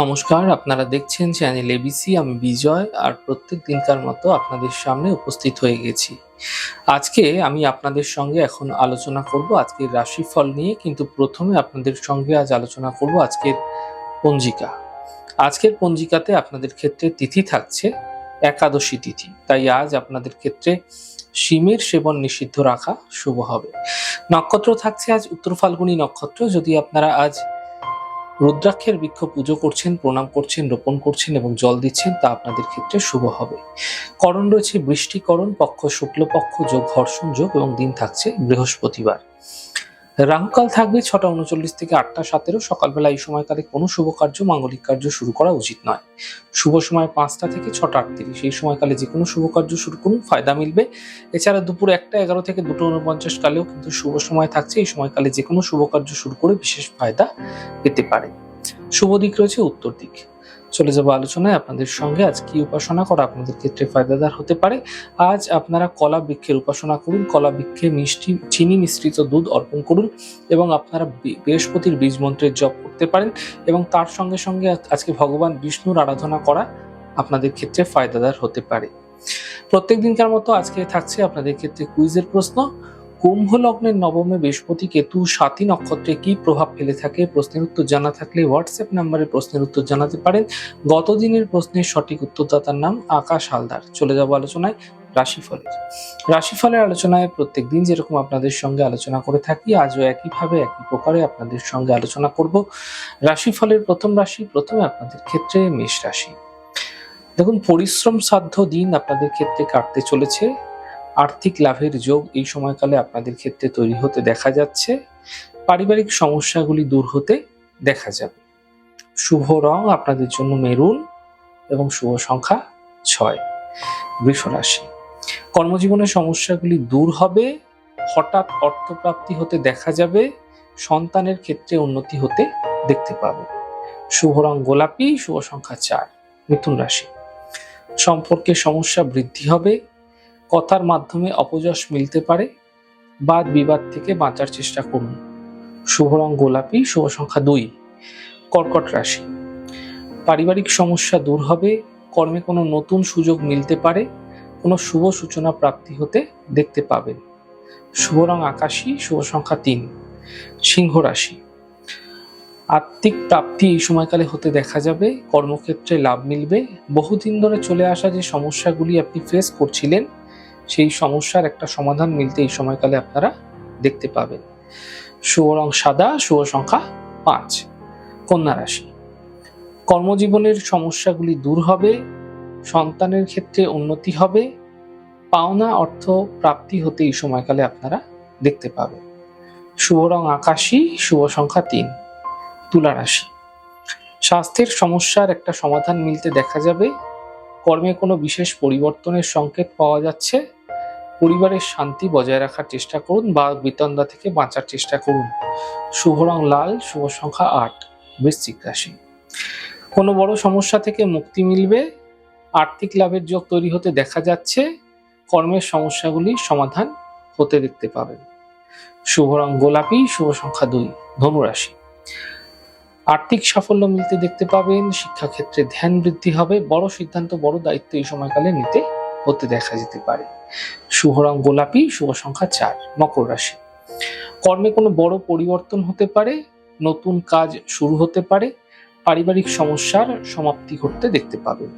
নমস্কার, আপনারা দেখছেন চ্যানেল এবিসি আমি বিজয় আর প্রত্যেক দিনকার মতো আপনাদের সামনে উপস্থিত হয়ে গেছি। আজকে আমি আপনাদের সঙ্গে এখন আলোচনা করব আজকের রাশিফল নিয়ে, কিন্তু প্রথমে আপনাদের সঙ্গে আজ আলোচনা করব আজকের পঞ্জিকা। আজকের পঞ্জিকাতে আপনাদের ক্ষেত্রে তিথি থাকছে একাদশী তিথি, তাই আজ আপনাদের ক্ষেত্রে শিমের সেবন নিষিদ্ধ রাখা শুভ হবে। নক্ষত্র থাকছে আজ উত্তর ফাল্গুনী নক্ষত্র, যদি আপনারা আজ রুদ্রাক্ষের বৃক্ষ পুজো করছেন, প্রণাম করছেন, রোপণ করছেন এবং জল দিচ্ছেন, তা আপনাদের ক্ষেত্রে শুভ হবে। করণ রয়েছে বৃষ্টিকরণ, পক্ষ শুক্লপক্ষ, যোগ ঘর্ষণ, যোগ এবং দিন থাকছে বৃহস্পতিবার। রাহুকাল থাকবে ছটা উনচল্লিশ থেকে আটটা সতেরো সকালবেলা এই সময়কালে কোনো শুভ কার্য মাঙ্গলিক কার্য শুরু করা উচিত নয়। শুভ সময় পাঁচটা থেকে ছটা আটত্রিশ। এই সময়কালে যে কোনো শুভ কার্য শুরু করুন, ফায়দা মিলবে। এছাড়া দুপুর একটা এগারো থেকে দুটো উনপঞ্চাশ কালেও কিন্তু শুভ সময় থাকছে। এই সময়কালে যে কোনো শুভ কার্য শুরু করে বিশেষ ফায়দা পেতে পারে। শুভ দিক রয়েছে উত্তর দিক। চলে যাব আলোচনায় আপনাদের সঙ্গে। আজ কি উপাসনা করা আপনাদের ক্ষেত্রে ফায়দাদার হতে পারে? আজ আপনারা কলা বৃক্ষের উপাসনা করুন, কলা বৃক্ষে মিষ্টি, চিনি মিশ্রিত দুধ অর্পণ করুন এবং আপনারা বৃহস্পতির বীজ মন্ত্রের জপ করতে পারেন এবং তার সঙ্গে সঙ্গে আজকে ভগবান বিষ্ণুর আরাধনা করা আপনাদের ক্ষেত্রে ফায়দাদার হতে পারে। প্রত্যেক দিনকার মতো আজকে থাকছে আপনাদের ক্ষেত্রে কুইজের প্রশ্ন। কুম্ভ লগ্নের নবমে বৃহস্পতি কেতু সাতী নক্ষত্রে কি প্রভাব ফেলে থাকে? প্রশ্নের উত্তর জানা থাকলে হোয়াটসঅ্যাপ নাম্বারে প্রশ্নের উত্তর জানাতে পারেন। গত দিনের প্রশ্নের সঠিক উত্তরদাতার নাম আকাশ হালদার। চলে যাব আলোচনায় রাশিফলের। রাশিফলের আলোচনায় প্রত্যেক দিন যেরকম আপনাদের সঙ্গে আলোচনা করে থাকি, আজও একইভাবে একই প্রকারে আপনাদের সঙ্গে আলোচনা করব। রাশিফলের প্রথম রাশি, প্রথমে আপনাদের ক্ষেত্রে মেষ রাশি। দেখুন, পরিশ্রম সাধ্য দিন আপনাদের ক্ষেত্রে কাটতে চলেছে। আর্থিক লাভের যোগ এই সময়কালে আপনাদের ক্ষেত্রে তৈরি হতে দেখা যাচ্ছে। পারিবারিক সমস্যাগুলি দূর হতে দেখা যাবে। শুভ রং আপনাদের জন্য মেরুন এবং শুভ সংখ্যা ছয়, বৃষ রাশি। কর্মজীবনের সমস্যাগুলি দূর হবে, হঠাৎ অর্থপ্রাপ্তি হতে দেখা যাবে, সন্তানের ক্ষেত্রে উন্নতি হতে দেখতে পাবে। শুভ রং গোলাপি, শুভ সংখ্যা চার, মিথুন রাশি। সম্পর্কে সমস্যা বৃদ্ধি হবে কথার মাধ্যমে অপযশ মিলতে পারে, বাদ বিবাদ থেকে বাঁচার চেষ্টা করুন। শুভ রং গোলাপি, শুভ সংখ্যা দুই, কর্কট রাশি। পারিবারিক সমস্যা দূর হবে, কর্মে কোনো নতুন সুযোগ মিলতে পারে, কোনো শুভ সূচনা প্রাপ্তি হতে দেখতে পাবেন। শুভ রং আকাশী, শুভ সংখ্যা তিন, সিংহ রাশি। আত্মিক প্রাপ্তি এই সময়কালে হতে দেখা যাবে, কর্মক্ষেত্রে লাভ মিলবে। বহুদিন ধরে চলে আসা যে সমস্যাগুলি আপনি ফেস করছিলেন সেই সমস্যার একটা সমাধান মিলতে এই সময়কালে আপনারা দেখতে পাবেন। শুভ রং সাদা, শুভ সংখ্যা পাঁচ। কন্যা রাশি। কর্মজীবনের সমস্যাগুলি দূর হবে, সন্তানের ক্ষেত্রে উন্নতি হবে, পাওনা অর্থ প্রাপ্তি হতে এই সময়কালে আপনারা দেখতে পাবেন। শুভ রং আকাশী, শুভ সংখ্যা তিন। তুলা রাশি। স্বাস্থ্যের সমস্যার একটা সমাধান মিলতে দেখা যাবে। কর্মে কোনো বিশেষ পরিবর্তনের সংকেত পাওয়া যাচ্ছে। পরিবারের শান্তি বজায় রাখার চেষ্টা করুন বা বিতন্দা থেকে বাঁচার চেষ্টা করুন। শুভ রং লাল, শুভ সংখ্যা আট, বৃশ্চিক রাশি। কোনো বড় সমস্যা থেকে মুক্তি মিলবে। আর্থিক লাভের যোগ তৈরি হতে দেখা যাচ্ছে। কর্মের সমস্যাগুলি সমাধান হতে দেখতে পাবেন। শুভ রং গোলাপি, শুভ সংখ্যা দুই, ধনুরাশি। আর্থিক সাফল্য মিলতে দেখতে পাবেন। শিক্ষাক্ষেত্রে ধ্যান বৃদ্ধি হবে। বড় সিদ্ধান্ত, বড় দায়িত্ব এই সময়কালে নিতে হতে দেখা যেতে পারে। শুভ রং গোলাপি, শুভ সংখ্যা চার, মকর রাশি। কর্মে কোনো বড় পরিবর্তন হতে পারে, নতুন কাজ শুরু হতে পারে, পারিবারিক সমস্যার সমাপ্তি ঘটতে দেখতে পাবেন।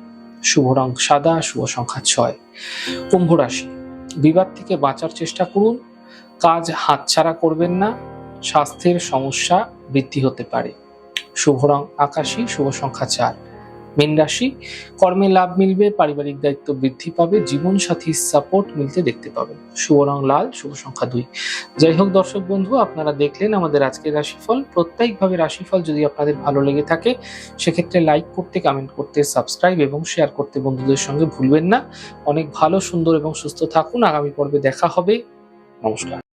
শুভ রং সাদা, শুভ সংখ্যা ছয়, কুম্ভ রাশি। বিবাদ থেকে বাঁচার চেষ্টা করুন, কাজ হাতছাড়া করবেন না, স্বাস্থ্যের সমস্যা বৃদ্ধি হতে পারে। শুভ রং আকাশী, শুভ সংখ্যা চার মীন রাশি, কর্মে লাভ মিলবে, পারিবারিক দায়িত্ব বৃদ্ধি পাবে জীবন সাথীর সাপোর্ট মিলতে দেখতে পাবেন। শুভ রং লাল, শুভ সংখ্যা দুই। যাই হোক দর্শক বন্ধু, আপনারা দেখলেন আমাদের আজকের রাশিফল। প্রত্যেকভাবে রাশিফল যদি আপনাদের ভালো লেগে থাকে, সেক্ষেত্রে লাইক করতে কমেন্ট করতে সাবস্ক্রাইব এবং শেয়ার করতে বন্ধুদের সঙ্গে ভুলবেন না। অনেক ভালো, সুন্দর এবং সুস্থ থাকুন। আগামী পর্বে দেখা হবে। নমস্কার।